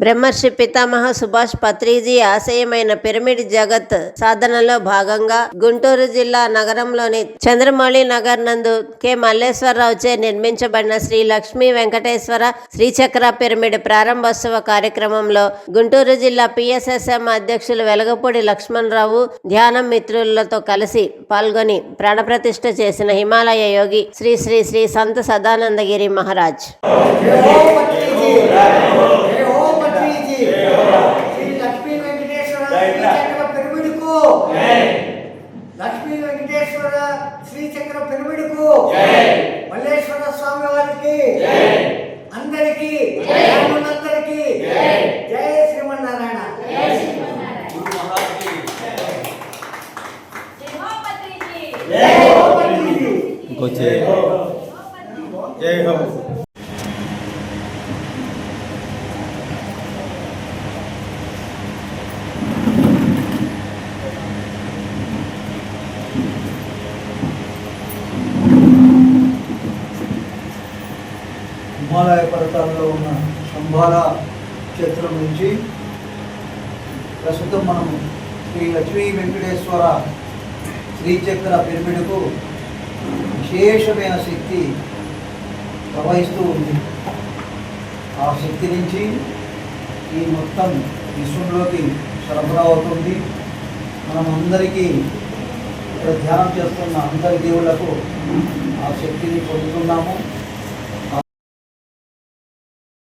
బ్రహ్మర్షి పితామహ సుభాష్ పత్రిజీ ఆశయమైన పిరమిడ్ జగత్ సాధనలో భాగంగా గుంటూరు జిల్లా నగరంలోని చంద్రమౌళి నగర్ నందు కె. మల్లేశ్వరరావుచే నిర్మించబడిన శ్రీ లక్ష్మీ వెంకటేశ్వర శ్రీచక్ర పిరమిడ్ ప్రారంభోత్సవ కార్యక్రమంలో గుంటూరు జిల్లా పిఎస్ఎస్ఎం అధ్యక్షులు వెలగపూడి లక్ష్మణరావు ధ్యానం మిత్రులతో కలిసి పాల్గొని ప్రాణప్రతిష్ఠ చేసిన హిమాలయ యోగి శ్రీ శ్రీ శ్రీ సంత సదానందగిరి మహారాజ్. మల్లేశ్వర శ్రీచక్ర పిరమిడ్కు. మల్లేశ్వర స్వామి వారికి. అందరికి. అందరికి జయ శ్రీమన్నారాయణ. జయ హో. హిమాలయ పర్వతాల్లో ఉన్న శంభాల క్షేత్రం నుంచి ప్రస్తుతం మనం శ్రీ లక్ష్మీ వెంకటేశ్వర శ్రీచక్ర పిరమిడ్కు విశేషమైన శక్తి ప్రవహిస్తూ ఉంది. ఆ శక్తి నుంచి ఈ మొత్తం విశ్వంలోకి సరఫరా అవుతుంది. మనం అందరికీ ఇక్కడ ధ్యానం చేస్తున్న అందరి దేవుళ్ళకు ఆ శక్తిని పొందుతున్నాము.